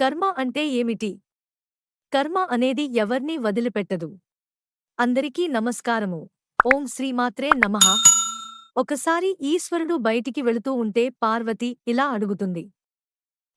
కర్మ అంటే ఏమిటి? కర్మ అనేది ఎవర్నీ వదిలిపెట్టదు. అందరికీ నమస్కారము. ఓం శ్రీమాత్రే నమః. ఒకసారి ఈశ్వరుడు బయటికి వెళుతూ ఉంటే పార్వతి ఇలా అడుగుతుంది.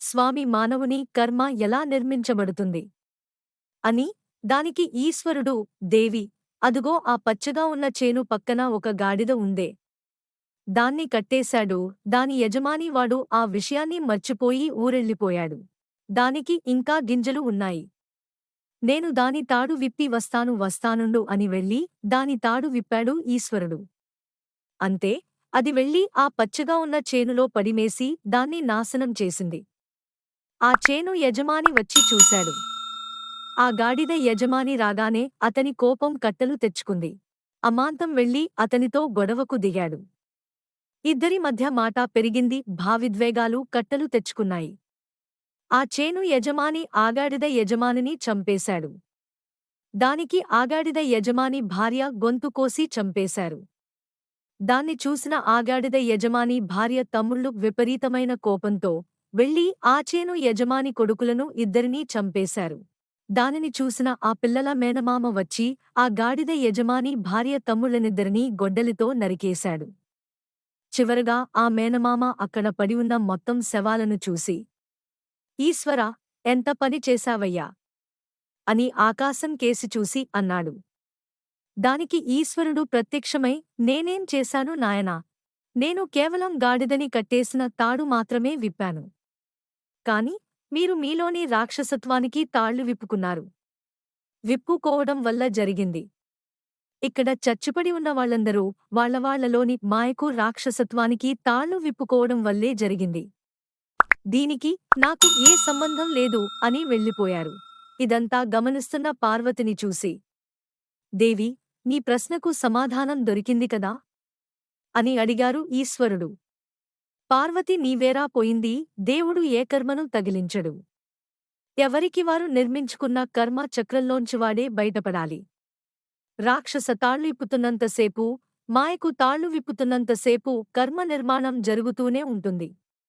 స్వామి మానవుని కర్మ ఎలా నిర్మించబడుతుంది? అని దానికి ఈశ్వరుడు దేవి అదుగో ఆ పచ్చగా ఉన్న చేను పక్కన ఒక గాడిద ఉందే. దాన్ని కట్టేశాడు. దాని యజమానివాడు ఆ విషయాన్ని మర్చిపోయి ఊరెళ్ళిపోయాడు. దానికి ఇంకా గింజలు ఉన్నాయి. నేను దాని తాడు విప్పి వస్తాను వస్తానుండు అని వెళ్ళి దాని తాడు విప్పాడు ఈశ్వరుడు. అంతే అది వెళ్ళి ఆ పచ్చగా ఉన్న చేనులో పడిమేసి దాన్ని నాశనం చేసింది. ఆ చేను యజమాని వచ్చి చూశాడు. ఆ గాడిద యజమాని రాగానే అతని కోపం కట్టలు తెచ్చుకుంది. అమాంతం వెళ్ళి అతనితో గొడవకు దిగాడు. ఇద్దరి మధ్య మాట పెరిగింది భావిద్వేగాలు కట్టలు తెచ్చుకున్నాయి. ఆ చేను యజమాని ఆగాడిద యజమానిని చంపేశాడు. దానికి ఆగాడిద యజమాని భార్య గొంతు కోసి చంపేశారు. దాన్ని చూసిన ఆగాడిద యజమాని భార్య తమ్ముళ్ళు విపరీతమైన కోపంతో వెళ్ళి ఆ చేను యజమాని కొడుకులను ఇద్దరినీ చంపేశారు. దానిని చూసిన ఆ పిల్లల మేనమామ వచ్చి ఆ గాడిద యజమాని భార్య తమ్ముళ్ళనిద్దరినీ గొడ్డలితో నరికేశాడు. చివరగా ఆ మేనమామ అక్కడ పడి ఉన్న మొత్తం శవాలను చూసి ఈశ్వరా ఎంత పని చేశావయ్యా అని ఆకాశం కేసి చూసి అన్నాడు. దానికి ఈశ్వరుడు ప్రత్యక్షమై నేనేం చేశాను నాయనా? నేను కేవలం గాడిదని కట్టేసిన తాడు మాత్రమే విప్పాను. కాని మీరు మీలోని రాక్షసత్వానికి తాళ్ళు విప్పుకున్నారు. విప్పుకోవడం వల్ల జరిగింది. ఇక్కడ చచ్చుపడి ఉన్న వాళ్ళందరూ వాళ్ళవాళ్ళలోని మాయకు రాక్షసత్వానికి తాళ్ళు విప్పుకోవడం వల్లే జరిగింది. దీనికి నాకు ఏ సంబంధం లేదు అని వెళ్ళిపోయారు. ఇదంతా గమనిస్తున్న పార్వతిని చూసి దేవి నీ ప్రశ్నకు సమాధానం దొరికింది కదా అని అడిగారు ఈశ్వరుడు. పార్వతి నీవేరా పోయింది దేవుడు ఏ కర్మను తగిలించడు. ఎవరికి వారు నిర్మించుకున్న కర్మ చక్రంలోంచివాడే బయటపడాలి. రాక్షస తాళ్ళు ఇప్పుతున్నంతసేపు మాయకు తాళ్ళు విప్పుతున్నంతసేపు కర్మ నిర్మాణం జరుగుతూనే ఉంటుంది.